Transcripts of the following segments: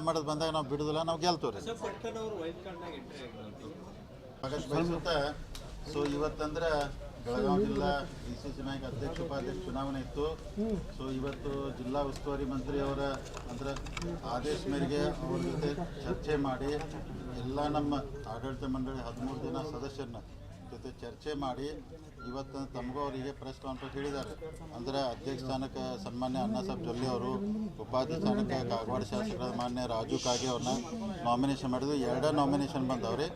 ಮಾಡೋದು ಬಂದಾಗ ನಾವು ಬಿಡುದಿಲ್ಲ ನಾವು ಗೆಲ್ತೇವ್ರಿ ಸೊ ಇವತ್ತಂದ್ರೆ ಬೆಳಗಾವಿ ಜಿಲ್ಲಾ ಡಿ ಸಿ ಸಿ ಬ್ಯಾಂಕ್ ಅಧ್ಯಕ್ಷ ಉಪಾಧ್ಯಕ್ಷ ಚುನಾವಣೆ ಇತ್ತು. ಸೊ ಇವತ್ತು ಜಿಲ್ಲಾ ಉಸ್ತುವಾರಿ ಮಂತ್ರಿ ಅವರ ಅಂದ್ರೆ ಆದೇಶ ಮೇರೆಗೆ ಅವ್ರ ಜೊತೆ ಚರ್ಚೆ ಮಾಡಿ ಎಲ್ಲ ನಮ್ಮ ಆಡಳಿತ ಮಂಡಳಿ ಹದಿಮೂರು ಜನ ಸದಸ್ಯರನ್ನ ಜೊತೆ ಚರ್ಚೆ ಮಾಡಿ ಇವತ್ತು ತಮಗೂ ಅವರಿಗೆ ಪ್ರೆಸ್ ಕಾನ್ಫರೆನ್ಸ್ ಹೇಳಿದ್ದಾರೆ. ಅಂದರೆ ಅಧ್ಯಕ್ಷ ಸ್ಥಾನಕ್ಕೆ ಸನ್ಮಾನ್ಯ ಅಣ್ಣಾ ಸಾಹೇಬ್ ಜೊಲ್ಲೆ ಅವರು, ಉಪಾಧ್ಯಕ್ಷ ಸ್ಥಾನಕ್ಕೆ ಕಾಗವಾಡ ಶಾಸಕ ಮಾನ್ಯ ರಾಜು ಕಾಗೆ ಅವ್ರನ್ನ ನಾಮಿನೇಷನ್ ಮಾಡಿದ್ರು. ಎರಡೇ ನಾಮಿನೇಷನ್ ಬಂದವ್ರಿ.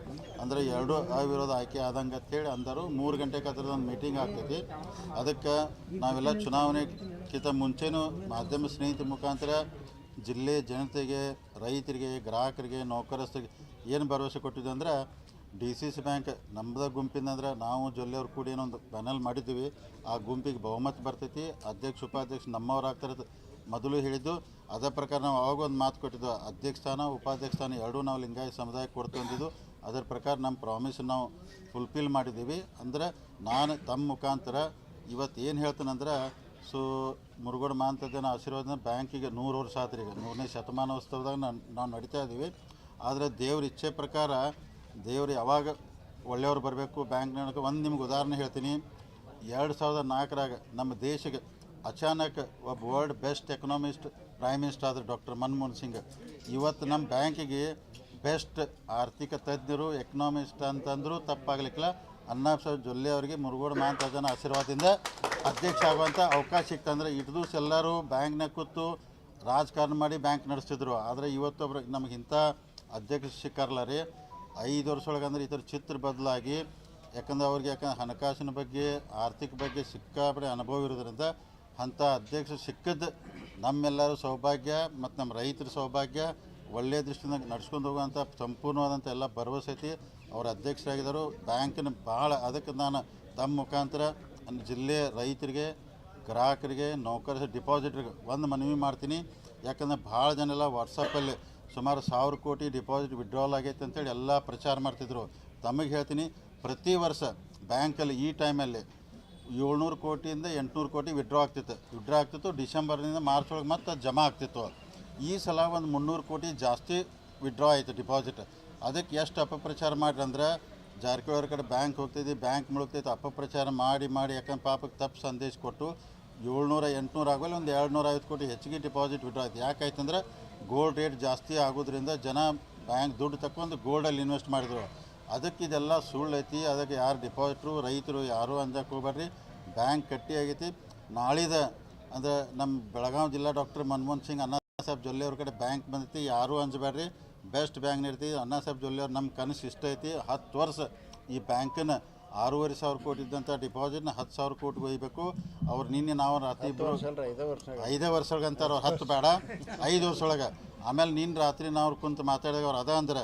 ಅಂದರೆ ಎರಡು ಅವಿರೋಧ ಆಯ್ಕೆ ಆದಂಗೆ ಅಂತೇಳಿ ಅಂದರು. ಮೂರು ಗಂಟೆಗೆ ಅದ್ರದ್ದು ಒಂದು ಮೀಟಿಂಗ್ ಆಗ್ತೈತಿ. ಅದಕ್ಕೆ ನಾವೆಲ್ಲ ಚುನಾವಣೆಗಿಂತ ಮುಂಚೆನೂ ಮಾಧ್ಯಮ ಸ್ನೇಹಿತರ ಮುಖಾಂತರ ಜಿಲ್ಲೆ ಜನತೆಗೆ, ರೈತರಿಗೆ, ಗ್ರಾಹಕರಿಗೆ, ನೌಕರಸ್ಥರಿಗೆ ಏನು ಭರವಸೆ ಕೊಟ್ಟಿದ್ವಿ ಅಂದ್ರೆ ಡಿ ಸಿ ಸಿ ಬ್ಯಾಂಕ್ ನಮ್ಮದ ಗುಂಪಿನಂದ್ರೆ ನಾವು ಜೊಲ್ಲೆಯವ್ರು ಕೂಡ ಏನೊಂದು ಪ್ಯಾನಲ್ ಮಾಡಿದ್ದೀವಿ ಆ ಗುಂಪಿಗೆ ಬಹುಮತ ಬರ್ತೈತಿ. ಅಧ್ಯಕ್ಷ, ಉಪಾಧ್ಯಕ್ಷ ನಮ್ಮವ್ರು ಮೊದಲು ಹೇಳಿದ್ದು. ಅದೇ ಪ್ರಕಾರ ನಾವು ಅವಾಗ ಒಂದು ಮಾತು ಕೊಟ್ಟಿದ್ದು, ಅಧ್ಯಕ್ಷ ಸ್ಥಾನ, ಉಪಾಧ್ಯಕ್ಷ ಸ್ಥಾನ ಎರಡೂ ನಾವು ಲಿಂಗಾಯತ ಸಮುದಾಯಕ್ಕೆ ಕೊಡ್ತು ಅದರ ಪ್ರಕಾರ ನಮ್ಮ ಪ್ರಾಮಿಸ್ ನಾವು ಫುಲ್ಫಿಲ್ ಮಾಡಿದ್ದೀವಿ. ಅಂದರೆ ನಾನು ತಮ್ಮ ಮುಖಾಂತರ ಇವತ್ತು ಏನು ಹೇಳ್ತೇನೆಂದ್ರೆ ಸೊ ಮುರುಗೋಡು ಮಾಂತದನ ಆಶೀರ್ವಾದನ ಬ್ಯಾಂಕಿಗೆ ನೂರು ವರ್ಷ ಆತ್ರಿ ಈಗ ನೂರನೇ ಶತಮಾನೋತ್ಸವದಾಗ ನಾನು, ನಾವು ನಡೀತಾ ಇದ್ದೀವಿ ಆದರೆ ದೇವ್ರ ಇಚ್ಛೆ ಪ್ರಕಾರ ದೇವ್ರು ಯಾವಾಗ ಒಳ್ಳೆಯವ್ರು ಬರಬೇಕು ಬ್ಯಾಂಕ್ನಾಗ ಒಂದು ನಿಮ್ಗೆ ಉದಾಹರಣೆ ಹೇಳ್ತೀನಿ. ಎರಡು ಸಾವಿರದ ನಾಲ್ಕರಾಗ ನಮ್ಮ ದೇಶಕ್ಕೆ ಅಚಾನಕ್ ಒಬ್ಬ world best economist prime minister ಆದರೆ ಡಾಕ್ಟರ್ ಮನಮೋಹನ್ ಸಿಂಗ್. ಇವತ್ತು ನಮ್ಮ ಬ್ಯಾಂಕಿಗೆ ಬೆಸ್ಟ್ ಆರ್ಥಿಕ ತಜ್ಞರು ಎಕನಾಮಿಸ್ಟ್ ಅಂತಂದರೂ ತಪ್ಪಾಗಲಿಕ್ಕಿಲ್ಲ. ಸಾಹೇಬ್ ಜೊಲ್ಲೆ ಅವರಿಗೆ ಮುರುಗೋಡು ಮಾತಾಜನ ಆಶೀರ್ವಾದದಿಂದ ಅಧ್ಯಕ್ಷ ಆಗುವಂಥ ಅವಕಾಶ ಸಿಕ್ತಂದ್ರೆ ಇಟ್ಟು ದಿವಸ ಎಲ್ಲರೂ ಬ್ಯಾಂಕ್ನಾಗ ಕೂತು ರಾಜಕಾರಣ ಮಾಡಿ ಬ್ಯಾಂಕ್ ನಡೆಸ್ತಿದ್ರು. ಆದರೆ ಇವತ್ತೊಬ್ರು ನಮಗಿಂಥ ಅಧ್ಯಕ್ಷ ಸಿಕ್ಕಾರಲ್ಲ ರೀ. ಐದು ವರ್ಷ ಅಂದ್ರೆ ಈ ಥರ ಚಿತ್ರ ಬದಲಾಗಿ, ಯಾಕಂದ್ರೆ ಅವ್ರಿಗೆ ಯಾಕಂದ್ರೆ ಹಣಕಾಸಿನ ಬಗ್ಗೆ, ಆರ್ಥಿಕ ಬಗ್ಗೆ ಸಿಕ್ಕಾಪಡೆ ಅನುಭವ ಇರೋದ್ರಿಂದ ಅಂಥ ಅಧ್ಯಕ್ಷ ಸಿಕ್ಕದ್ದು ನಮ್ಮೆಲ್ಲರ ಸೌಭಾಗ್ಯ ಮತ್ತು ನಮ್ಮ ರೈತರ ಸೌಭಾಗ್ಯ. ಒಳ್ಳೆಯ ದೃಷ್ಟಿಯಿಂದ ನಡ್ಸ್ಕೊಂಡು ಹೋಗುವಂಥ ಸಂಪೂರ್ಣವಾದಂಥ ಎಲ್ಲ ಭರವಸೆ ಐತಿ. ಅವ್ರ ಅಧ್ಯಕ್ಷರಾಗಿದ್ದರು. ಬ್ಯಾಂಕಿನ ಭಾಳ, ಅದಕ್ಕೆ ನಾನು ತಮ್ಮ ಮುಖಾಂತರ ಜಿಲ್ಲೆ ರೈತರಿಗೆ, ಗ್ರಾಹಕರಿಗೆ ನೌಕರ ಡಿಪಾಸಿಟ್ರಿಗೆ ಒಂದು ಮನವಿ ಮಾಡ್ತೀನಿ. ಯಾಕಂದ್ರೆ ಭಾಳ ಜನ ಎಲ್ಲ ವಾಟ್ಸಪ್ಪಲ್ಲಿ ಸುಮಾರು ಸಾವಿರ ಕೋಟಿ ಡಿಪಾಸಿಟ್ ವಿಡ್ರಾಲ್ ಆಗೈತೆ ಅಂತೇಳಿ ಎಲ್ಲ ಪ್ರಚಾರ ಮಾಡ್ತಿದ್ರು. ತಮಗೆ ಹೇಳ್ತೀನಿ, ಪ್ರತಿ ವರ್ಷ ಬ್ಯಾಂಕಲ್ಲಿ ಈ ಟೈಮಲ್ಲಿ ಏಳ್ನೂರು ಕೋಟಿಯಿಂದ ಎಂಟುನೂರು ಕೋಟಿ ವಿಡ್ರಾ ಆಗ್ತಿತ್ತು. ವಿಡ್ರಾ ಆಗ್ತಿತ್ತು, ಡಿಸೆಂಬರ್ನಿಂದ ಮಾರ್ಚ್ ಒಳಗೆ ಮತ್ತೆ ಜಮಾ ಆಗ್ತಿತ್ತು. ಈ ಸಲ ಒಂದು ಮುನ್ನೂರು ಕೋಟಿ ಜಾಸ್ತಿ ವಿಡ್ರಾ ಆಯಿತು ಡಿಪಾಸಿಟ್ ಅದಕ್ಕೆ ಎಷ್ಟು ಅಪಪ್ರಚಾರ ಮಾಡ್ರಿ ಅಂದ್ರೆ, ಜಾರಕಿಹೊಳಿ ಕಡೆ ಬ್ಯಾಂಕ್ ಹೋಗ್ತಿದ್ವಿ ಬ್ಯಾಂಕ್ ಮುಳುಗ್ತೈತೆ ಅಪಪ್ರಚಾರ ಮಾಡಿ ಮಾಡಿ, ಯಾಕಂದ್ರೆ ಪಾಪಕ್ಕೆ ತಪ್ಪು ಸಂದೇಶ ಕೊಟ್ಟು ಏಳ್ನೂರ ಎಂಟುನೂರು ಆಗೋಲ್ಲ, ಒಂದು ಎರಡು ನೂರ ಐವತ್ತು ಕೋಟಿ ಹೆಚ್ಚಿಗೆ ಡಿಪಾಸಿಟ್ ವಿಡ್ರಾ ಆಯ್ತು. ಯಾಕಾಯ್ತಂದ್ರೆ ಗೋಲ್ಡ್ ರೇಟ್ ಜಾಸ್ತಿ ಆಗೋದ್ರಿಂದ ಜನ ಬ್ಯಾಂಕ್ ದುಡ್ಡು ತಕ್ಕೊಂಡು ಗೋಲ್ಡಲ್ಲಿ ಇನ್ವೆಸ್ಟ್ ಮಾಡಿದ್ರು. ಅದಕ್ಕೆ ಇದೆಲ್ಲ ಸುಳ್ಳು ಐತಿ. ಅದಕ್ಕೆ ಯಾರು ಡಿಪಾಸಿಟ್ರು ರೈತರು, ಯಾರು ಅಂಜಕ್ಕೆ ಹೋಗ್ಬೇಡ್ರಿ. ಬ್ಯಾಂಕ್ ಕಟ್ಟಿ ಆಗೈತಿ. ನಾಳಿದ ಅಂದ್ರೆ ನಮ್ಮ ಬೆಳಗಾವಿ ಜಿಲ್ಲಾ ಡಾಕ್ಟರ್ ಮನಮೋಹನ್ ಸಿಂಗ್, ಅಣ್ಣಾ ಸಾಹೇಬ್ ಜೊಲ್ಲೆ ಅವ್ರ ಕಡೆ ಬ್ಯಾಂಕ್ ಬಂದೈತಿ. ಯಾರೂ ಅಂಜಬೇಡ್ರಿ. ಬೆಸ್ಟ್ ಬ್ಯಾಂಕ್ ನೀಡ್ತೀವಿ ಅಣ್ಣಾ ಸಾಹೇಬ್ ಜೊಲ್ಲೆ ಅವ್ರು ನಮ್ಮ ಕನಸು ಇಷ್ಟ ಐತಿ. ಹತ್ತು ವರ್ಷ ಈ ಬ್ಯಾಂಕನ್ನ ಆರೂವರೆ ಸಾವಿರ ಕೋಟಿ ಇದ್ದಂಥ ಡಿಪಾಸಿಟ್ನ ಹತ್ತು ಸಾವಿರ ಕೋಟಿ ಒಯ್ಬೇಕು. ಅವ್ರು ನಿನ್ನೆ ನಾವು ರಾತ್ರಿ ಇಬ್ಬರು ಐದೇ ವರ್ಷ ಅಂತಾರೆ ಅವ್ರು ಹತ್ತು ಬೇಡ ಐದು ವರ್ಷ ಒಳಗೆ. ಆಮೇಲೆ ನಿನ್ನ ರಾತ್ರಿ ನಾವು ಕುಂತು ಮಾತಾಡಿದಾಗ ಅವ್ರು ಅದ ಅಂದ್ರೆ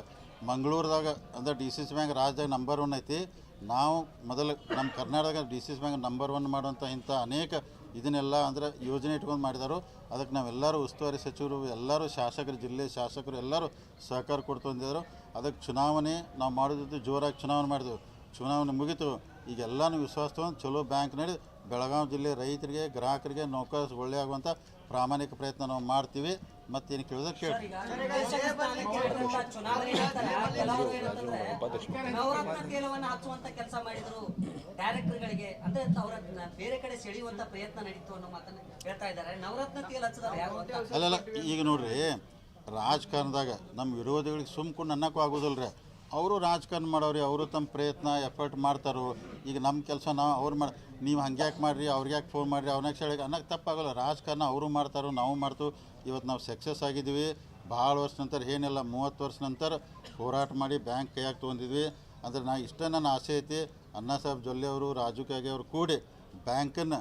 ಮಂಗಳೂರದಾಗ ಅಂದ್ರೆ ಡಿ ಸಿ ಸಿ ಬ್ಯಾಂಕ್ ರಾಜ್ಯದಾಗ ನಂಬರ್ ಒನ್ ಐತಿ. ನಾವು ಮೊದಲು ನಮ್ಮ Karnataka D C C bank number one ಮಾಡುವಂಥ ಇಂಥ ಅನೇಕ ಇದನ್ನೆಲ್ಲ ಅಂದ್ರೆ ಯೋಜನೆ ಇಟ್ಕೊಂಡು ಮಾಡಿದಾರು. ಅದಕ್ಕೆ ನಾವೆಲ್ಲರೂ ಉಸ್ತುವಾರಿ ಸಚಿವರು ಎಲ್ಲರೂ ಶಾಸಕರು ಜಿಲ್ಲೆ ಶಾಸಕರು ಎಲ್ಲರೂ ಸಹಕಾರ ಕೊಡ್ತು ಅಂದಿದ್ರು ಅದಕ್ಕೆ ಚುನಾವಣೆ ನಾವು ಮಾಡೋದಿದ್ದು ಜೋರಾಗಿ ಚುನಾವಣೆ ಮಾಡಿದೆವು. ಚುನಾವಣೆ ಮುಗಿತು ಈಗೆಲ್ಲನೂ ವಿಶ್ವಾಸ ತೊಗೊಂಡು ಚಲೋ ಬ್ಯಾಂಕ್ ನಡಿ ಬೆಳಗಾವಿ ಜಿಲ್ಲೆ ರೈತರಿಗೆ ಗ್ರಾಹಕರಿಗೆ ನೌಕರ ಒಳ್ಳೆ ಆಗುವಂಥ ಪ್ರಾಮಾಣಿಕ ಪ್ರಯತ್ನ ನಾವು ಮಾಡ್ತೀವಿ ಮತ್ತೇನು ಕೇಳಿದ್ರೆ ಕೇಳಿ ಅಲ್ಲಲ್ಲ ಈಗ ನೋಡ್ರಿ ರಾಜಕಾರಣದಾಗ ನಮ್ಮ ವಿರೋಧಿಗಳಿಗೆ ಸುಮ್ಕೊಂಡು ಅನ್ನಕ್ಕೂ ಆಗೋದಿಲ್ಲ ರೀ ಅವರು ರಾಜಕಾರಣ ಮಾಡೋರಿ, ಅವರು ತಮ್ಮ ಪ್ರಯತ್ನ ಎಫರ್ಟ್ ಮಾಡ್ತಾರೋ. ಈಗ ನಮ್ಮ ಕೆಲಸ ನಾವು ಅವ್ರು ಮಾಡಿ, ನೀವು ಹಂಗೆ ಯಾಕೆ ಮಾಡಿರಿ ಅವ್ರಿಗೆ ಯಾಕೆ ಫೋನ್ ಮಾಡಿರಿ ಅವ್ನಾಗ ಹೇಳಿ ಅನ್ನಕ್ಕೆ ತಪ್ಪಾಗಲ್ಲ. ರಾಜಕಾರಣ ಅವರು ಮಾಡ್ತಾರೋ, ನಾವು ಮಾಡ್ತು. ಇವತ್ತು ನಾವು ಸಕ್ಸಸ್ ಆಗಿದ್ದೀವಿ ಭಾಳ ವರ್ಷ ನಂತರ, ಏನಿಲ್ಲ, ಮೂವತ್ತು ವರ್ಷ ನಂತರ ಹೋರಾಟ ಮಾಡಿ ಬ್ಯಾಂಕ್ ಕೈಯಾಗಿ ತೊಗೊಂಡಿದ್ವಿ. ಅಂದ್ರೆ ನಾ ಇಷ್ಟೇ ನನ್ನ ಆಸೆ ಐತಿ. ಅಣ್ಣಾ ಸಾಹೇಬ್ ಜೊಲ್ಲೆ ಅವರು, ರಾಜು ಕಾಗೆ ಅವರು ಕೂಡಿ ಬ್ಯಾಂಕನ್ನು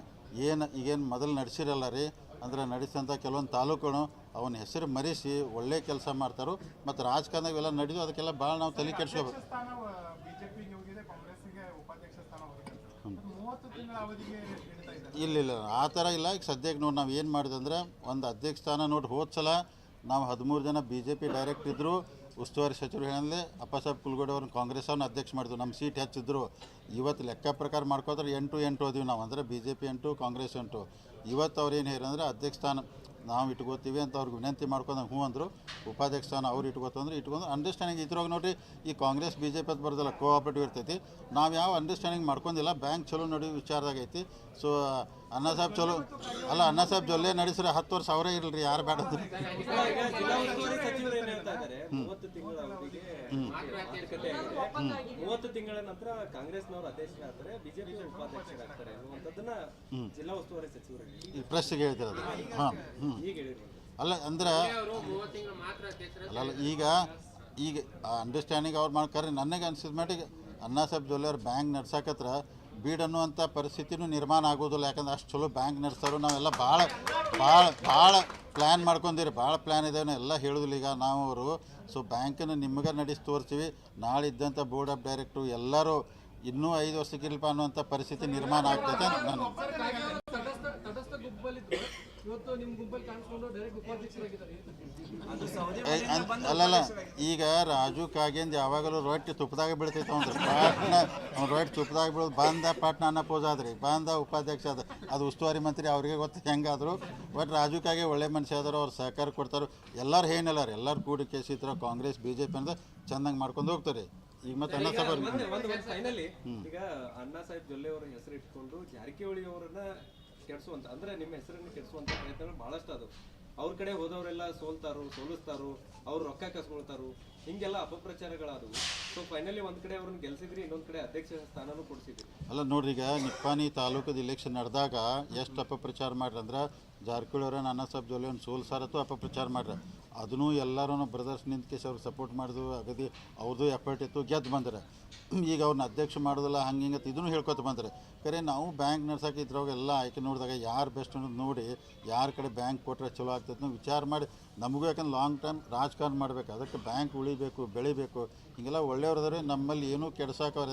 ಏನು ಈಗೇನು ಮೊದಲು ನಡೆಸಿರಲ್ಲ ರೀ? ಅಂದ್ರೆ ನಡೆಸಿದಂಥ ಕೆಲವೊಂದು ತಾಲೂಕುಗಳು ಅವನ ಹೆಸರು ಮರೆಸಿ ಒಳ್ಳೆ ಕೆಲಸ ಮಾಡ್ತಾರೋ ಮತ್ತು ರಾಜಕಾರಣದಾಗ ಇವೆಲ್ಲ ನಡೆದು ಅದಕ್ಕೆಲ್ಲ ಭಾಳ ನಾವು ತಲೆ ಕೆಡಿಸ್ಕೋಬೇಕು. ಇಲ್ಲ ಇಲ್ಲ ಆ ಥರ ಇಲ್ಲ. ಈಗ ಸದ್ಯಕ್ಕೆ ನೋಡಿ ನಾವು ಏನು ಮಾಡಿದೆ ಅಂದ್ರೆ ಒಂದು ಅಧ್ಯಕ್ಷ ಸ್ಥಾನ ನೋಡಿ ಹೋದ ಸಲ ನಾವು ಹದಿಮೂರು ಜನ ಬಿ ಜೆ ಪಿ ಡೈರೆಕ್ಟ್ ಇದ್ದರು ಉಸ್ತುವಾರಿ ಸಚಿವರು ಹೇಳಿದ್ರೆ ಅಪ್ಪಸಾಬ್ ಕುಲ್ಗೋಡೆ ಅವ್ರನ್ನ ಕಾಂಗ್ರೆಸ್ ಅವ್ರನ್ನ ಅಧ್ಯಕ್ಷ ಮಾಡಿದ್ರು. ನಮ್ಮ ಸೀಟ್ ಹೆಚ್ಚಿದ್ರು. ಇವತ್ತು ಲೆಕ್ಕ ಪ್ರಕಾರ ಮಾಡ್ಕೋತಾರೆ ಎಂಟು ಎಂಟು ಹೋದಿವಿ ನಾವು. ಅಂದರೆ ಬಿ ಜೆ ಪಿ ಎಂಟು ಕಾಂಗ್ರೆಸ್ ಎಂಟು. ಇವತ್ತು ಅವ್ರು ಏನು ಹೇರಂದ್ರೆ ಅಧ್ಯಕ್ಷ ಸ್ಥಾನ ನಾವು ಇಟ್ಕೋತೀವಿ ಅಂತ ಅವ್ರಿಗೆ ವಿನಂತಿ ಮಾಡ್ಕೊಂಡು ಹ್ಞೂ ಅಂದರು. ಉಪಾಧ್ಯಕ್ಷ ಸ್ಥಾನ ಅವ್ರು ಇಟ್ಕೋತಂದ್ರೆ ಇಟ್ಕೊಂಡು ಅಂಡರ್ಸ್ಟ್ಯಾಂಡಿಂಗ್ ಇದ್ರಾಗ ನೋಡಿರಿ ಈ ಕಾಂಗ್ರೆಸ್ ಬಿ ಜೆ ಪಿ ಅಂತ ಬರೋದಿಲ್ಲ ಕೋಆಪ್ರೇಟಿವ್ ಇರ್ತೈತಿ. ನಾವು ಯಾವ ಅಂಡರ್ಸ್ಟ್ಯಾಂಡಿಂಗ್ ಮಾಡ್ಕೊಂಡಿಲ್ಲ ಬ್ಯಾಂಕ್ ಚಲೋ ನೋಡಿ ವಿಚಾರದಾಗೈತಿ ಸೊ ಅಣ್ಣ ಸಾಹೇಬ್ ಚಲೋ ಅಲ್ಲ ಅಣ್ಣ ಸಾಹೇಬ್ ಜೊಲ್ಲೆ ನಡೆಸ್ರೆ ಹತ್ತು ವರ್ಷ ಅವರೇ ಇರಲ್ರಿ ಯಾರು ಬೇಡ ಮೂವತ್ತು ತಿಂಗಳ ನಂತರ ಕಾಂಗ್ರೆಸ್ನವರು ಅಧ್ಯಕ್ಷರಾಗ್ತಾರೆ ಬಿಜೆಪಿ ಉಪಾಧ್ಯಕ್ಷರಾಗ್ತಾರೆ ಅನ್ನುವಂಥದ್ದನ್ನ ಜಿಲ್ಲಾ ಉಸ್ತುವಾರಿ ಸಚಿವರು ಪ್ರೆಸ್ಸಿಗೆ ಹೇಳ್ತಿರೋದು. ಹಾಂ ಅಲ್ಲ ಅಂದ್ರೆ ಅಲ್ಲ ಅಲ್ಲ, ಈಗ ಈಗ ಅಂಡರ್ಸ್ಟ್ಯಾಂಡಿಂಗ್ ಅವ್ರು ಮಾಡ್ತಾರೆ ನನಗೆ ಅನ್ಸಿದ ಮಟ್ಟಿಗೆ ಅಣ್ಣಾ ಸಾಹೇಬ್ ಜುವೆಲ್ಲರ್ ಬ್ಯಾಂಕ್ ನಡ್ಸಕತ್ರ ಬೀಡ್ ಅನ್ನುವಂಥ ಪರಿಸ್ಥಿತಿನೂ ನಿರ್ಮಾಣ ಆಗೋದಿಲ್ಲ. ಯಾಕಂದ್ರೆ ಅಷ್ಟು ಚಲೋ ಬ್ಯಾಂಕ್ ನಡೆಸೋರು. ನಾವೆಲ್ಲ ಭಾಳ ಭಾಳ ಭಾಳ ಪ್ಲ್ಯಾನ್ ಮಾಡ್ಕೊಂಡಿರಿ. ಭಾಳ ಪ್ಲ್ಯಾನ್ ಇದೆ ಎಲ್ಲ ಹೇಳೋದಿಲ್ಲ. ಈಗ ನಾವು ಅವರು ಸೊ ಬ್ಯಾಂಕನ್ನು ನಿಮಗೆ ನಡೆಸಿ ತೋರಿಸ್ತೀವಿ ನಾಳೆ ಇದ್ದಂಥ ಬೋರ್ಡ್ ಆಫ್ ಡೈರೆಕ್ಟ್ರು ಎಲ್ಲರೂ ಇನ್ನೂ ಐದು ವರ್ಷಕ್ಕಿಲ್ಪ ಅನ್ನುವಂಥ ಪರಿಸ್ಥಿತಿ ನಿರ್ಮಾಣ ಆಗ್ತೈತೆ ನಾನು ಅಲ್ಲಲ್ಲ ಈಗ ರಾಜು ಕಾಗೇಂದ್ ಯಾವಾಗಲೂ ರೊಟ್ಟಿ ತುಪ್ಪದಾಗ ಬೀಳ್ತೈತೆ ಅವ್ನು ಪಾಟ್ನ ಅವ್ನು ರೊಟ್ಟಿ ತುಪ್ಪದಾಗ ಬೀಳೋದು ಬಂದ ಪಾಟ್ನ ಅನ್ನ ಪೋಸ್ ಆದ್ರಿ ಬಂದ ಉಪಾಧ್ಯಕ್ಷ ಅದ ಅದು ಉಸ್ತುವಾರಿ ಮಂತ್ರಿ ಅವ್ರಿಗೆ ಗೊತ್ತು ಹೆಂಗಾದ್ರು. ಬಟ್ ರಾಜು ಕಾಗೆ ಒಳ್ಳೆ ಮನುಷ್ಯ ಆದರು ಅವ್ರು ಸಹಕಾರ ಕೊಡ್ತಾರೆ. ಎಲ್ಲರೂ ಏನಿಲ್ಲ ರೀ ಎಲ್ಲರೂ ಕೂಡಿ ಕೇಸಿ ಕಾಂಗ್ರೆಸ್ ಬಿ ಜೆ ಪಿ ಅಂದ್ರೆ ಚಂದಂಗೆ ಮಾಡ್ಕೊಂಡು ಹೋಗ್ತಾರೆ. ಈಗ ಮತ್ತೆ ಅಣ್ಣ ಸಾಹೇಬ್ ಈಗ ಅಣ್ಣಾ ಸಾಹೇಬ್ ಜೊಲ್ಲೆ ಅವರ ಹೆಸರು ಇಟ್ಕೊಂಡು ಜಾರಕಿಹೊಳಿ ಅವರನ್ನ ಕೆಡಿಸುವಂತ, ಅಂದ್ರೆ ನಿಮ್ಮ ಹೆಸರನ್ನು ಕೆಡಿಸುವಂತ ಪ್ರಯತ್ನಗಳು ಬಹಳಷ್ಟು ಅದು. ಅವ್ರ ಕಡೆ ಹೋದವರೆಲ್ಲ ಸೋಲ್ತಾರು, ಸೋಲಿಸ್ತಾರು, ಅವ್ರು ರೊಕ್ಕ ಕಸ್ಕೊಳ್ತಾರು, ಹಿಂಗೆಲ್ಲ ಅಪಪ್ರಚಾರಗಳಾದವು. ಸೊ ಫೈನಲಿ ಒಂದ್ ಕಡೆ ಅವ್ರನ್ನ ಗೆಲ್ಸಿದ್ರಿ, ಇನ್ನೊಂದ್ ಕಡೆ ಅಧ್ಯಕ್ಷ ಸ್ಥಾನನೂ ಕೊಡಿಸಿದ್ರಿ. ಅಲ್ಲ, ನೋಡ್ರಿ, ಈಗ ನಿಪ್ಪಾನಿ ತಾಲೂಕದ ಇಲೆಕ್ಷನ್ ನಡೆದಾಗ ಎಷ್ಟು ಅಪಪ್ರಚಾರ ಮಾಡ್ರಿ ಅಂದ್ರೆ ಜಾರಕಿಹೊಳಿ ನಾನಾ ಸಾಹೇಬ್ ಜೊಲೆ ಒಂದು ಸೋಲ್ಸಾರತ್ತು ಅಪಪ್ರಚಾರ ಮಾಡ್ರಿ. ಅದನ್ನೂ ಎಲ್ಲರೂ ಬ್ರದರ್ಸ್ ನಿಂತ್ಕೇಶ್ ಅವ್ರಿಗೆ ಅವ್ರು ಸಪೋರ್ಟ್ ಮಾಡಿದ್ರು, ಅಗದಿ ಅವ್ರದ್ದು ಎಫರ್ಟ್ ಇತ್ತು, ಗೆದ್ದು ಬಂದ್ರೆ. ಈಗ ಅವ್ರನ್ನ ಅಧ್ಯಕ್ಷ ಮಾಡೋದಿಲ್ಲ, ಹಂಗೆ ಹಿಂಗೆ ಇದನ್ನು ಹೇಳ್ಕೊತ ಬಂದ್ರೆ. ಖರೆ ನಾವು ಬ್ಯಾಂಕ್ ನಡ್ಸೋಕೆ ಎಲ್ಲ ಆಯ್ಕೆ ನೋಡಿದಾಗ ಯಾರು ಬೆಸ್ಟ್ ಅನ್ನೋದು ನೋಡಿ, ಯಾರ ಕಡೆ ಬ್ಯಾಂಕ್ ಕೊಟ್ಟರೆ ಚಲೋ ಆಗ್ತೈತೆ ನಾವು ವಿಚಾರ ಮಾಡಿ, ನಮಗೂ ಯಾಕಂದ್ರೆ ಲಾಂಗ್ ಟೈಮ್ ರಾಜಕಾರಣ ಮಾಡಬೇಕು, ಅದಕ್ಕೆ ಬ್ಯಾಂಕ್ ಉಳಿಬೇಕು, ಬೆಳಿಬೇಕು, ಹಿಂಗೆಲ್ಲ ಒಳ್ಳೆಯವ್ರದ್ರೆ, ನಮ್ಮಲ್ಲಿ ಏನೂ ಕೆಡ್ಸೋಕೆ ಅವ್ರು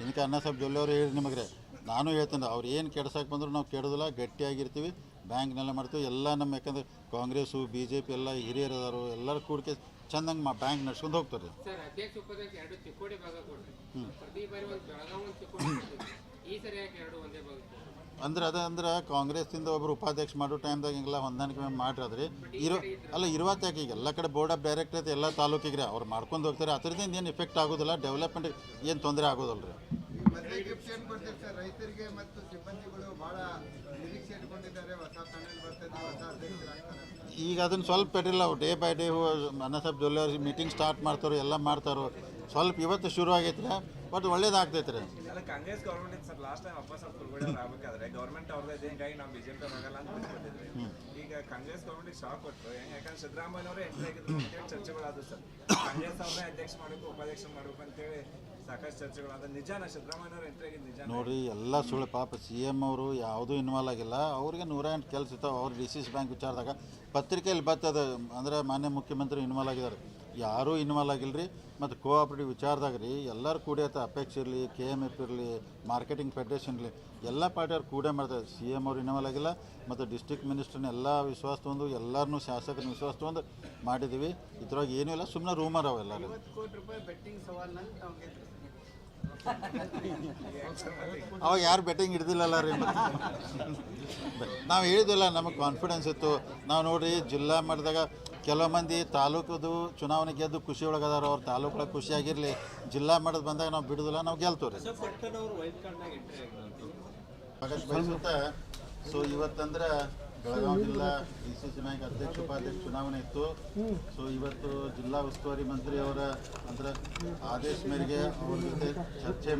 ಇದಕ್ಕೆ ಅನ್ನ ಸಾಹೇಬ್ ಜೊಲ್ಲೆಯವರು ಹೇಳಿ ನಿಮಗೆ ನಾನು ಹೇಳ್ತೇನೆ, ಅವ್ರು ಏನು ಕೆಡ್ಸಕ್ಕೆ ಬಂದರೂ ನಾವು ಕೆಡೋದಿಲ್ಲ, ಗಟ್ಟಿಯಾಗಿರ್ತೀವಿ. ಬ್ಯಾಂಕ್ನೆಲ್ಲ ಮಾಡ್ತೀವಿ ಎಲ್ಲ ನಮ್ಮ ಯಾಕಂದ್ರೆ ಕಾಂಗ್ರೆಸ್ಸು ಬಿ ಜೆ ಪಿ ಎಲ್ಲ ಹಿರಿಯರು ಅದಾರು ಎಲ್ಲರೂ ಕೂಡಿಕೆ ಚಂದಂಗೆ ಮಾ ಬ್ಯಾಂಕ್ ನಡ್ಸ್ಕೊಂಡು ಹೋಗ್ತಾರೆ. ಸರ್ ಅಧ್ಯಕ್ಷ ಉಪಾಧ್ಯಕ್ಷ ಎರಡು ಚಿಕ್ಕೋಡಿ ಭಾಗ ಕೊಡ್ರಿ. ಪ್ರತಿ ಬಾರಿ ಒಂದು ಬೆಳಗಾವಿ ಒಂದು ಚಿಕ್ಕೋಡಿ ಈ ಸರಿ ಯಾಕೆ ಎರಡು ಒಂದೇ ಭಾಗ ಕೊಡ್ರಿ? ಅಂದ್ರೆ ಅದ ಅಂದ್ರೆ ಕಾಂಗ್ರೆಸ್ಸಿಂದ ಒಬ್ರು ಉಪಾಧ್ಯಕ್ಷ ಮಾಡೋ ಟೈಮ್ದಾಗ ಹಿಂಗೆಲ್ಲ ಹೊಂದಾಣಿಕೆ ಮಾಡಿರಾದ್ರಿ ಇರೋ ಅಲ್ಲ ಇರುವತ್ತ ಯಾಕೆ ಈಗ? ಎಲ್ಲ ಕಡೆ ಬೋರ್ಡ್ ಆಫ್ ಡೈರೆಕ್ಟರ್ ಐತೆ ಎಲ್ಲ ತಾಲೂಕಿಗೆ ರೀ ಅವ್ರು ಮಾಡ್ಕೊಂಡು ಹೋಗ್ತಾರೆ. ಅದರಿಂದ ಏನು ಎಫೆಕ್ಟ್ ಆಗೋದಿಲ್ಲ ಡೆವಲಪ್ಮೆಂಟ್ ಏನು ತೊಂದರೆ ಆಗೋದಲ್ಲ ರೀ ಈಗ ಅದನ್ನ ಸ್ವಲ್ಪ ಇಟ್ಟಿಲ್ಲ ಡೇ ಬೈ ಡೇ ಅನ್ನ ಸಾಹೇಬ್ ಜೊಲ್ಲೆ ಅವ್ರಿಗೆ ಮೀಟಿಂಗ್ ಸ್ಟಾರ್ಟ್ ಮಾಡ್ತಾರೆ ಎಲ್ಲ ಮಾಡ್ತಾರೋ ಸ್ವಲ್ಪ ಇವತ್ತು ಶುರು ಆಗೈತೆ ರೀ ಬಟ್ ಒಳ್ಳೇದಾಗ್ತೈತೆ ರೀ Congress government sir last time ವಾಪಸ್ ಅವ್ರು ಕುರುಗೋಡಿ ಅವ್ರು ಆಗ್ಬೇಕಾದ್ರೆ ಗೌರ್ಮೆಂಟ್ ಅವ್ರದ್ದು ಇದೆ ಹಿಂಗಾಗಿ ನಾವು ಬಿಜೆಪಿ ಆಗಲ್ಲ ಅಂತ ಬಿಟ್ಬಿಟ್ಟಿದ್ರಿ ಈಗ ಕಾಂಗ್ರೆಸ್ ಗೌರ್ಮೆಂಟ್ ಶಾಕ್ ಕೊಟ್ಟು ಹೆಂಗೆ ಯಾಕಂದ್ರೆ ಸಿದ್ದರಾಮಯ್ಯ ಅವರೇ ಎಂಟ್ರಿ ಆಗಿದ್ರು ಅಂತೇಳಿ ಚರ್ಚೆಗಳಾದವು ಸರ್. ಕಾಂಗ್ರೆಸ್ ಅವ್ರನ್ನೇ ಅಧ್ಯಕ್ಷ ಮಾಡಬೇಕು ಉಪಾಧ್ಯಕ್ಷ ಮಾಡಬೇಕು ಅಂತೇಳಿ ಸಾಕಷ್ಟು ನಿಜಾನ ನಿಜಾನ? ನೋಡ್ರಿ ಎಲ್ಲ ಸುಳ್ಳು ಪಾಪ ಸಿ ಎಂ ಅವರು ಯಾವುದೂ ಇನ್ವಾಲ್ವ್ ಆಗಿಲ್ಲ. ಅವ್ರಿಗೆ ನೂರ ಎಂಟು ಕೆಲಸ ಇರ್ತಾವೆ. ಅವ್ರು ಡಿ ಸಿ ಸಿ ಬ್ಯಾಂಕ್ ವಿಚಾರದಾಗ ಪತ್ರಿಕೆಯಲ್ಲಿ ಬರ್ತದೆ, ಅಂದ್ರೆ ಮಾನ್ಯ ಮುಖ್ಯಮಂತ್ರಿ ಇನ್ವಾಲ್ವ್ ಆಗಿದ್ದಾರೆ. ಯಾರೂ ಇನ್ವಾಲ್ವ್ ಆಗಿಲ್ಲ ರೀ ಮತ್ತು ಕೋಆಪ್ರೇಟಿವ್ ವಿಚಾರದಾಗ ರೀ ಎಲ್ಲರೂ ಕೂಡಿಯತ್ತ ಅಪೆಕ್ಸ್ ಇರಲಿ ಕೆ ಎಂ ಎಫ್ ಇರಲಿ ಮಾರ್ಕೆಟಿಂಗ್ ಫೆಡರೇಷನ್ ಇರಲಿ ಎಲ್ಲ ಪಾರ್ಟಿಯವ್ರು ಕೂಡೇ ಮಾಡ್ತಾರೆ. ಸಿ ಎಂ ಅವ್ರು ಇನ್ವಾಲ್ವ್ ಆಗಿಲ್ಲ. ಮತ್ತು ಡಿಸ್ಟ್ರಿಕ್ಟ್ ಮಿನಿಸ್ಟರ್ನ ಎಲ್ಲ ವಿಶ್ವಾಸ ತೊಗೊಂಡು ಎಲ್ಲರನ್ನೂ ಶಾಸಕರನ್ನ ವಿಶ್ವಾಸ ತೊಗೊಂಡು ಮಾಡಿದ್ದೀವಿ ಇದ್ರೊಳಗೆ ಏನೂ ಇಲ್ಲ ಸುಮ್ಮನೆ ರೂಮರ್ ಅವೆಲ್ಲ ಅವಾಗ ಯಾರು ಬೆಟ್ಟಿಂಗ್ ಹಿಡ್ದಿಲ್ಲಲ್ಲ ರೀ ನಾವು ಹೇಳಿದಿಲ್ಲ ನಮಗೆ ಕಾನ್ಫಿಡೆನ್ಸ್ ಇತ್ತು. ನಾವು ನೋಡಿರಿ ಜಿಲ್ಲಾ ಮಟ್ಟದಾಗ ಕೆಲವು ಮಂದಿ ತಾಲೂಕದು ಚುನಾವಣೆ ಗೆದ್ದು ಖುಷಿ ಒಳಗದಾರ ಅವ್ರ ತಾಲೂಕೊಳಗೆ ಖುಷಿಯಾಗಿರಲಿ ಜಿಲ್ಲಾ ಮಟ್ಟದ ಬಂದಾಗ ನಾವು ಬಿಡುದಿಲ್ಲ ನಾವು ಗೆಲ್ತೀವಿ ರೀ ಬಯಸುತ್ತ ಸೊ ಇವತ್ತಂದ್ರೆ ಬೆಳಗಾವಿ ಜಿಲ್ಲಾ ಡಿ ಸಿ ಸಿ ಬ್ಯಾಂಕ್ ಅಧ್ಯಕ್ಷ ಉಪಾಧ್ಯಕ್ಷ ಚುನಾವಣೆ ಇತ್ತು. ಸೊ ಇವತ್ತು ಜಿಲ್ಲಾ ಉಸ್ತುವಾರಿ ಮಂತ್ರಿ ಅವರ ಅಂದ್ರೆ ಆದೇಶ ಮೇರೆಗೆ ಅವ್ರ ಜೊತೆ ಚರ್ಚೆ